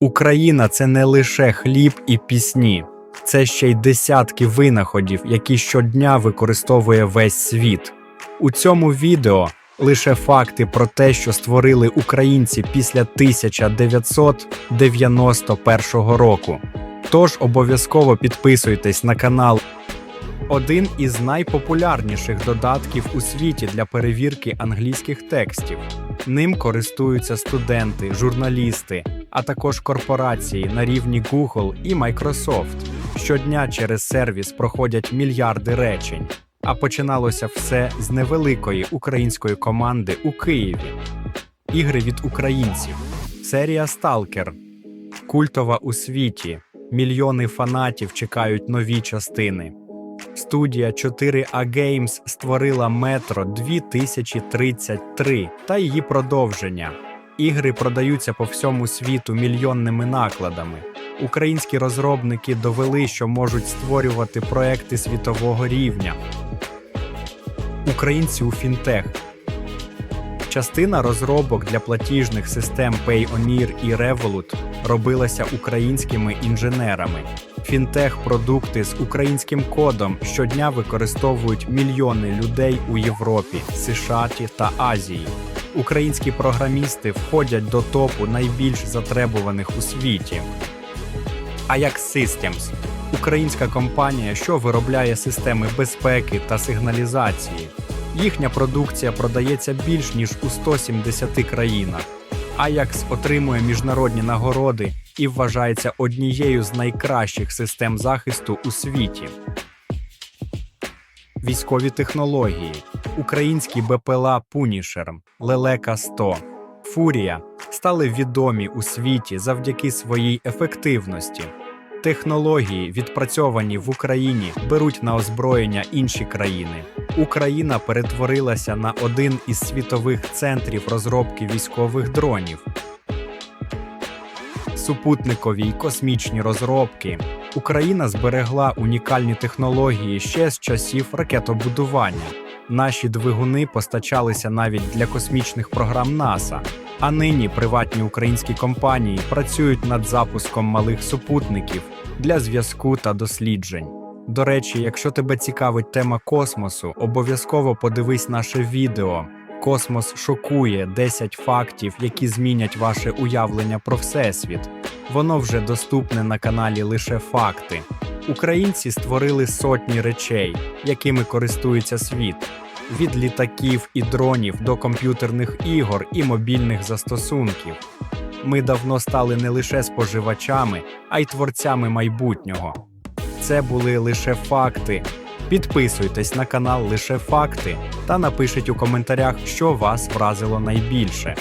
Україна це не лише хліб і пісні, це ще й десятки винаходів, які щодня використовує весь світ. У цьому відео лише факти про те, що створили українці після 1991 року. Тож обов'язково підписуйтесь на канал. Один із найпопулярніших додатків у світі для перевірки англійських текстів. Ним користуються студенти, журналісти, а також корпорації на рівні Google і Microsoft. Щодня через сервіс проходять мільярди речень. А починалося все з невеликої української команди у Києві. Ігри від українців. Серія Сталкер. Культова у світі. Мільйони фанатів чекають нові частини. Студія 4A Games створила Метро 2033 та її продовження. Ігри продаються по всьому світу мільйонними накладами. Українські розробники довели, що можуть створювати проекти світового рівня. Українці у фінтех. Частина розробок для платіжних систем Payoneer і Revolut робилася українськими інженерами. Фінтех-продукти з українським кодом щодня використовують мільйони людей у Європі, США та Азії. Українські програмісти входять до топу найбільш затребуваних у світі. Ajax Systems – українська компанія, що виробляє системи безпеки та сигналізації. Їхня продукція продається більш ніж у 170 країнах. Ajax отримує міжнародні нагороди і вважається однією з найкращих систем захисту у світі. Військові технології, українські БПЛА Пунішер, Лелека 100, Фурія стали відомі у світі завдяки своїй ефективності. Технології, відпрацьовані в Україні, беруть на озброєння інші країни. Україна перетворилася на один із світових центрів розробки військових дронів. Супутникові й космічні розробки. Україна зберегла унікальні технології ще з часів ракетобудування. Наші двигуни постачалися навіть для космічних програм НАСА. А нині приватні українські компанії працюють над запуском малих супутників для зв'язку та досліджень. До речі, якщо тебе цікавить тема космосу, обов'язково подивись наше відео. Космос шокує 10 фактів, які змінять ваше уявлення про всесвіт. Воно вже доступне на каналі Лише Факти. Українці створили сотні речей, якими користується світ від літаків і дронів до комп'ютерних ігор і мобільних застосунків. Ми давно стали не лише споживачами, а й творцями майбутнього. Це були лише факти. Підписуйтесь на канал Лише Факти та напишіть у коментарях, що вас вразило найбільше.